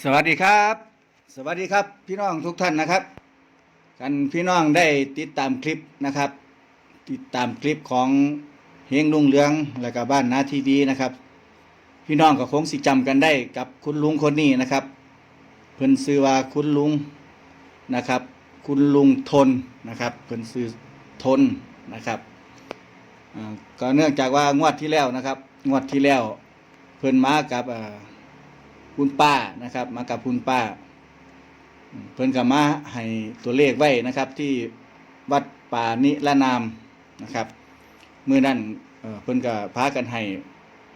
สวัสดีครับ สวัสดีครับพี่น้องทุกท่านนะครับกันพี่น้องได้ติดตามคลิปนะครับ ติดตามคลิปของเฮงลุงเลืองและก็บ้านนาทีดีนะครับ พี่น้องก็คงสิจำกันได้กับคุณลุงคนนี้นะครับ เพิ่นซื้อว่าคุณลุงนะครับ คุณลุงทนนะครับเพิ่นซื้อทนนะครับก็เนื่องจากว่างวดที่แล้วนะครับ งวดที่แล้ว เพิ่นมากับอ่า คุณป้านะครับ มากับคุณป้า เพิ่นก็มาให้ตัวเลขไว้นะครับ ที่วัดป่านิรนามนะครับเมื่อนั่นเอ่อเพิ่นก็พากันให้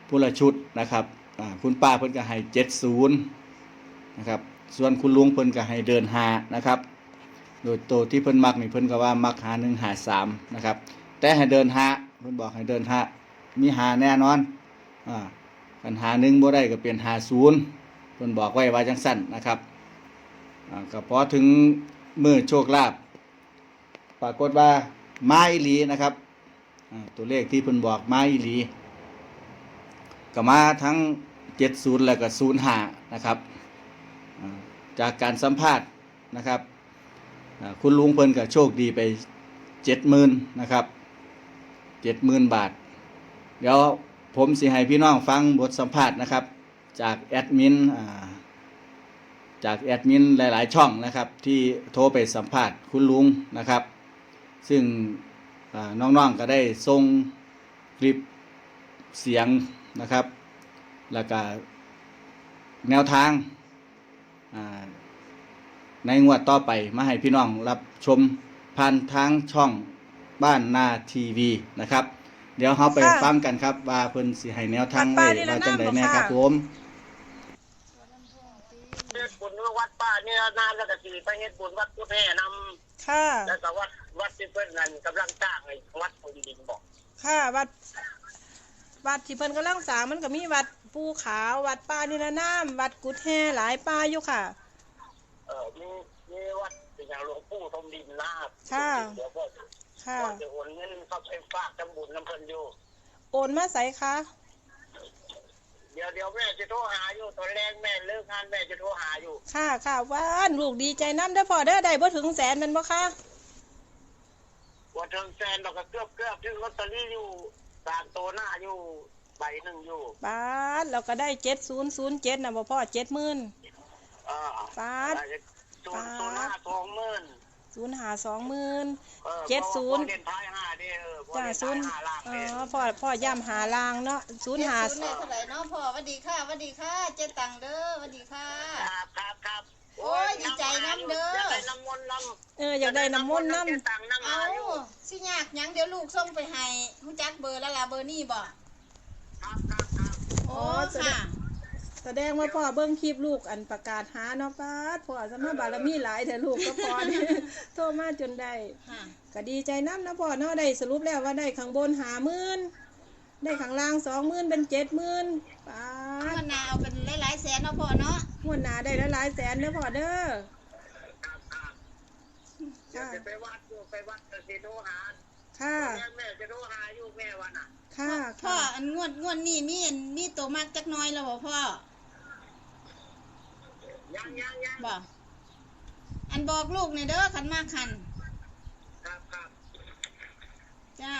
ผู้ละชุดนะครับคุณป้าเพิ่นก็ให้เจ็ดศูนย์นะครับส่วนคุณลุงเพิ่นก็ให้เดินหานะครับโดยตัวที่เพิ่นมักนี่เพิ่นก็ว่ามักหาหนึ่งหาสามนะครับแต่ให้เดินหาเพิ่นบอกให้เดินหามีหาแน่นอนอ่าปัญหาหนึ่งบ่ได้ก็เป็นหาศูนย์ เพิ่นบอกไว้ว่าจังสั้นนะครับก็พอถึงมือโชคลาภปรากฏว่าไมาอีหลีนะครับตัวเลขที่เพิ่นบอกไมาอีหลีก็มาทั้ง 70 แล้วก็05นะครับจากการสัมภาษณ์นะครับคุณลุงเพิ่นก็โชคดีไป 70,000นะครับ70,000 บาท เดี๋ยวผมสิให้พี่น้องฟังบทสัมภาษณ์นะครับ จากแอดมินอ่าจากแอดมินหลาย ๆ ช่องนะครับ ที่โทรไปสัมภาษณ์คุณลุงนะครับ ซึ่งอ่าน้อง ๆ ก็ได้ส่งคลิปเสียงนะครับ แล้วก็แนวทางอ่าในงวดต่อไปมาให้พี่น้องรับชมผ่านทางช่องบ้านนาทีวีนะครับ เดี๋ยวเราไปค่ะฟังกันครับ ว่าเพิ่นสิให้แนวทางวัไว้ดป่านิรว่านาจังไดถบ่แน่ค่ะครับผมเฮ็ดบุญ วัดป่าเนี่ยนานแล้วก็สิไปเฮ็ดบุญวัดพุทธแห่นค่ะำแล้วก็วัดวัดที่เพิ่นนั่นกำลังสร้างไอ้วัดพดินบอกค่ะวัด วัดที่เพิ่นกำลังสร้างมันก็มีวัดปูขาว วัดป่านิรนามวัดกุดแห่หลายป่าอยู่ค่ะ เออมีมีวัดเป็นอย่างหลวงปู่ทมดินนาค่ะ เดี๋ยวก็ค่ะก็จะโอนเงินเข้าไปฝากทำบุญน้ำเพิ่นอยู่โอนมาใส่ค่ะ เดี๋ยวเดี๋ยวแม่จะโทรหาอยู่ตอนแรกแม่เลิกงานแม่จะโทรหาอยู่ ค่ะค่ะว่านลูกดีใจน้ำได้อพอเด้อได้บ่ถึงแสนแมันบ่ค่ะว่าถึงแสนเราก็เกือบเกือบถึงลอตเตอรี่อยู่ตามตัวหน้าอยู่ใบหนึ่งอยู่ปาดเราก็ได้เจ็ดศูนย์ศูนย์เจ็ดนะบ่พ่อเจ็ดหมื่นเออปาดได้ศูนย์ศูนย์ห้าสองหมื่น ศูนย์หาสองหมื่นออเจ็ดศูนย์พอเล่นท้ายห้าเด้อเออพอจ้าเล่นศูท้านยย์ห้าล่างอ๋เด้ออพ่อพ่อย่ำหาลางเนาะศูนย์หา เจ็ดศูนย์เนี่ยเท่าไหร่เนาะพ่อหวัสดีค่ะหวัสดีค่ะ เจ๊ตังเด้อหวัสดีค่ะ ครับครับครับโอ้ยดีใจน้ำเด้ออยากได้น้ำมนต์น้เอออยากได้น้ำมนต์น้เจ๊ตังน้ำเอามาอยู่สิยากหยังเดี๋ยวลูกส่งไปให้รู้จักเบอร์แล้วล่ะเบอร์นี่บ่ครับครับครับ โอ้ค่ะำ แสดงว่าพ่อเบิ้งคลิปลูกอันประกาศหาเนาะป้าดพ่อสมาบารมีหลายแต่ลูกก็พอเนี่ยโทรมาจนได้ค่ะ ก็ดีใจน้ำนะพ่อเนาะได้สรุปแล้วว่าได้ข้างบนหาหมื่นได้ข้างล่างสองหมื่นเป็นเจ็ดหมื่นป้าเอาดเงินนาเอาเป็นหลายๆแสนเนาะพ่อเนาะ งวดหนาได้ละหลายแสนเด้อพ่อเด้อครับครับเดี๋ยวค่ะจะไปวัดอยู่ไปวัดจะสิโทรหาค่ะแม่แม่จะโทรหาอยู่แม่วันน่ะค่ะพ่อค่ะอันงวดงวดนี้มีอันมีตัวมากจักหน้อยแล้วบ่พ่อ ยังยังยังบ่อันบอกลูกเนี่ยเด้อขันมากขันครับครับจ้า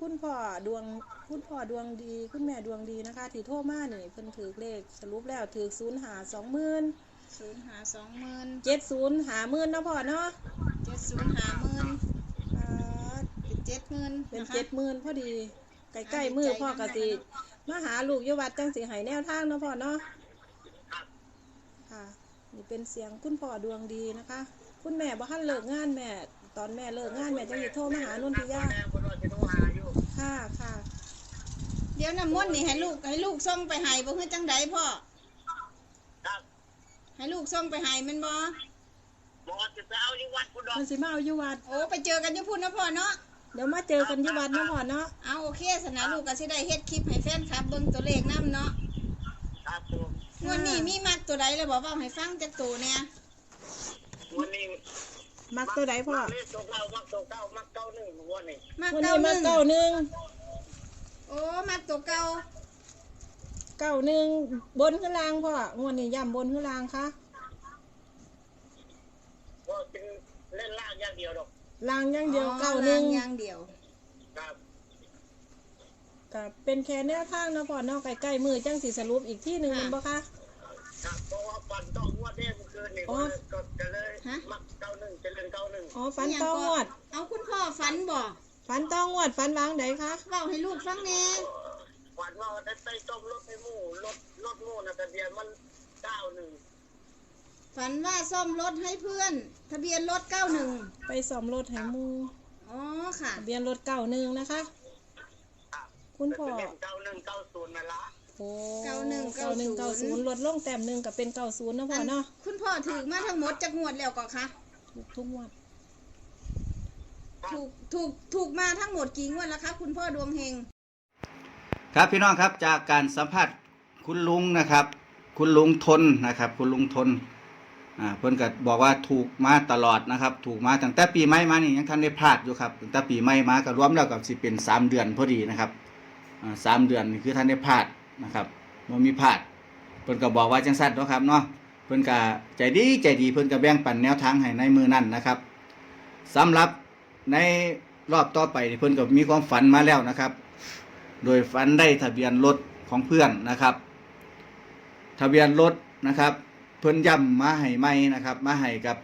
คุณพ่อดวงคุณพ่อดวงดี คุณแม่ดวงดีนะคะที่โทรมาเนี่ยเพิ่นถือเลขสรุปแล้วถือศูนย์หาสองหมื่นศูนย์หาสองหมื่นเจ็ดศูนย์หาหมื่นนะพ่อเนาะเจ็ดศูนย์หาหมื่นอ่าเป็นเจ็ดหมื่นเป็นนะคะเจ็ดหมื่นพอดีใกล้ๆมือพ่อกสิมาหาลูกอยวัดจังสิให้แนวทางเนาะพ่อเนาะค่ะนี่ เป็นเสียงคุณพ่อดวงดีนะคะ คุณแม่บ่ทันเลิกงานแม่ ตอนแม่เลิกงานแม่จังสิโทรมาหานุ่นพิยาแม่คนว่าจะโทรหาอยู่ค่ะค่ะ เดี๋ยวน้ำมนต์นี่ให้ลูกให้ลูกส่งไปให้บ่คือจังใดพ่อครับให้ลูกส่งไปให้แมันบ่บอกว่าจะไปเอาอยู่วัดพุทธมันสิมาเอาอยู่วัดโอ้ไปเจอกันอยู่พุ่นนะพ่อเนาะเดี๋ยวมาเจอกันที่วัดเนาะพ่อเนาะ เอาโอเคสนะลูกก็สิได้เฮ็ดคลิปให้แฟนคลับเบิ่งตัวเลขนํเนาะ ครับผม งวดนี้มีมักตัวใดแล้วบอกว่าให้ฟังจักตัวเนี่ยวันนี้มักตัวใดพ่อมักเลขตัวเก้ามักตัวเก้ามักเก้าหนึ่งวันนี้มักวันเก้านี้หมานึ่งเก้าหนึ่งโอ้มักตัวเก่าเก้าหนึ่งบนขึ้นล่างพ่องวดนี้ย่ำบนขึ้นล่างคะก็เป็นเล่นล่างอย่างเดียวดอกล่างอย่างเดียวอ๋อเก้าหนึ่งรอย่างเดียวครับ ก็เป็นแค่แนวทางเนาะพ่อเนาะใกล้ๆมือจังสิสรุปอีกที่หนึ่งค่ะแมันบ่คะ ครับเพราะว่าฟันต้องงวดเด้เมื่อคืนนี่อ๋อ ก็จะเลยฮะ มักเก้าหนึ่งจะเล่นเก้าหนึ่งอ๋อฝันต้องงวด เอาคุณพ่อฝันบ่ฝันต้องงวดฝันวางใดคะ เล่าให้ลูกฟังแหน่ฝันว่าได้ไปต้มรถให้หมู่รถรถหมู่นะทะเบียนมันเก้าหนึ่งฝันว่าซ่อมรถให้เพื่อน ทะเบียนรถเก้าหนึ่งไปซ่อมรถให้หมูอ๋อค่ะ ทะเบียนรถเก้าหนึ่งนะคะ ครับคุณพ่อเล่นเก้าหนึ่งเก้าศูนย์นั่นละโอ้เก้าหนึ่งเก้าหนึ่งเก้าศูนย์ลดลงแต้มหนึ่งกับเป็นเก้าศูนย์เนาะพ่อเนาะคุณพ่อถือมาทั้งหมดจากงวดแล้วก็คะถูกทุกงวดถูกถูกถูกมาทั้งหมดกี่งวดแล้วคะคุณพ่อดวงเฮงครับพี่น้องครับจากการสัมภาษณ์คุณลุงนะครับ คุณลุงทนนะครับ คุณลุงทนอ่าเพิ่นก็บอกว่าถูกมาตลอดนะครับ ถูกมาตั้งแต่ปีใหม่มานี่ยังทันได้พลาดอยู่ครับตั้งแต่ปีใหม่มาก็รวมแล้วกับสิเป็นสามเดือนพอดีนะครับอ่า สามเดือนนี่คือท่านได้พลาดนะครับบ่มีพลาดเพิ่นก็บอกว่าจังซั่นเนาะครับเนาะเพิ่นก็ใจดีใจดีเพิ่นก็แบ่งปันแนวทางให้ในมือนั่นนะครับสำหรับในรอบต่อไปเพิ่นก็มีความฝันมาแล้วนะครับ โดยฝันได้ทะเบียนรถของเพื่อนนะครับ ทะเบียนรถนะครับ เพิ่นย้ำมาให้ใหม่นะครับ มาให้กับ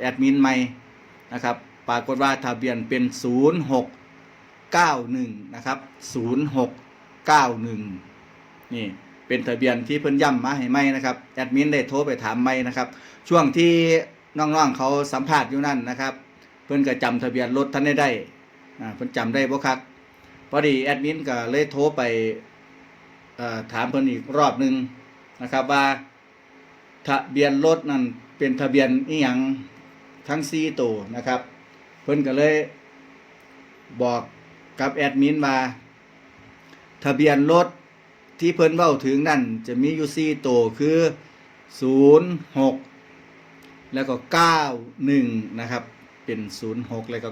แอดมินใหม่นะครับ ปรากฏว่าทะเบียนเป็น 0691นะครับ0691 นี่เป็นทะเบียนที่เพิ่นย้ำมาให้ใหม่นะครับแอดมินได้โทรไปถามใหม่นะครับ ช่วงที่น้องๆเขาสัมภาษณ์อยู่นั่นนะครับ เพิ่นก็จำทะเบียนรถท่านได้ได้อ่าเพิ่นจำได้บ่ครับพอดีแอดมินก็เลยโทรไปถามเพิ่นอีกรอบหนึ่งนะครับว่าทะเบียนรถนั่นเป็นทะเบียนอีหยังทั้ง4ตัวนะครับ เพิ่นก็เลยบอก กับแอดมินว่า ทะเบียนรถที่เพิ่นเว้าถึงนั่น จะมีอยู่ 4 ตัวคือ 06 แล้วก็ 91 นะครับ เป็น 06 แล้วก็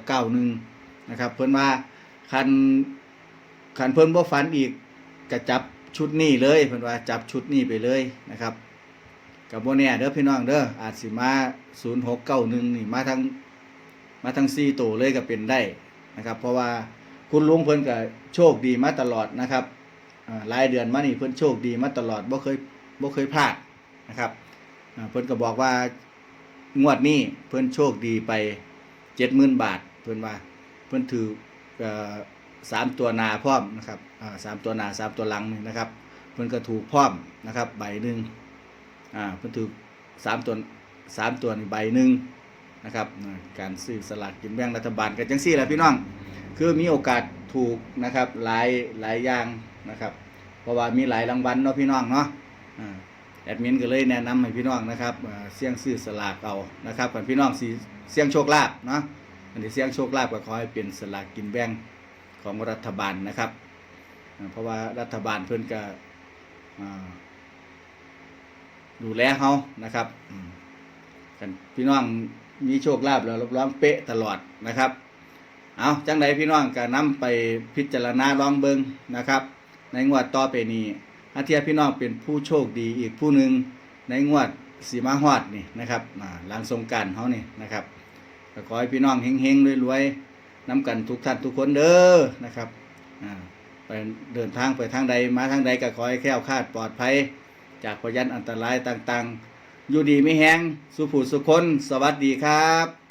91 นะครับ เพิ่นว่าคันขันเพิ่นบ่ฝันอีกก็จับชุดนี้เลยเพิ่นว่าจับชุดนี้ไปเลยนะครับกับบ่แน่เด้อพี่น้องเด้ออาจสิมา 0691 นี่มาทั้งมาทั้ง4ตัวเลยก็เป็นได้นะครับ เพราะว่า คุณลุงเพิ่นก็โชคดีมาตลอดนะครับอ่าหลายเดือนมานี่เพิ่นโชคดีมาตลอดบ่เคยบ่เคยพลาดนะครับเพิ่นก็บอกว่างวดนี้เพิ่นโชคดีไป70,000บาท เพิ่นว่าเพิ่นถือสามตัวนาพร้อมนะครับสามตัวนาสามตัวหลังนี่นะครับเพิ่นก็ถูกพร้อมนะครับใบหนึ่งเพิ่นถูกสามตัวสามตัวนี่ใบหนึ่งนะครับการซื้อสลากกินแบ่งรัฐบาลกันจังซี่แหละพี่น้องคือมีโอกาสถูกนะครับหลายหลายอย่างนะครับ เพราะว่ามีหลายรางวัลเนาะพี่น้องเนาะแอดมินก็เลยแนะนำให้พี่น้องนะครับเสี่ยงซื้อสลากเอานะครับกันพี่น้องสิเสี่ยงโชคลาภเนาะอันนี้เสี่ยงโชคลาภก็ขอให้เป็นสลากกินแบ่งของรัฐบาลนะครับ เพราะว่ารัฐบาลเพิ่อนก็ดูแลเขานะครับกันพี่น้องมีโชคลาภแล้วรับรองเป๊ะตลอดนะครับ เอาจังใดพี่น้องก็นำไปพิจารณาลองเบิงนะครับ ในงวดต่อไปนี้อาเทียพี่น้องเป็นผู้โชคดีอีกผู้หนึ่งในงวดสีมาฮอดนี่นะครับอ่าหลังสงการเขานี่นะครับก็ขอให้พี่น้องเฮงๆรวยๆน้ำกันทุกท่านทุกคนเด้อนะครับไปเดินทางไปทางใดมาทางใดก็ขอให้แคล้วคลาดปลอดภัย จากพยันอันตรายต่างๆ อยู่ดีไม่แห้งสุผูสุคนสวัสดีครับ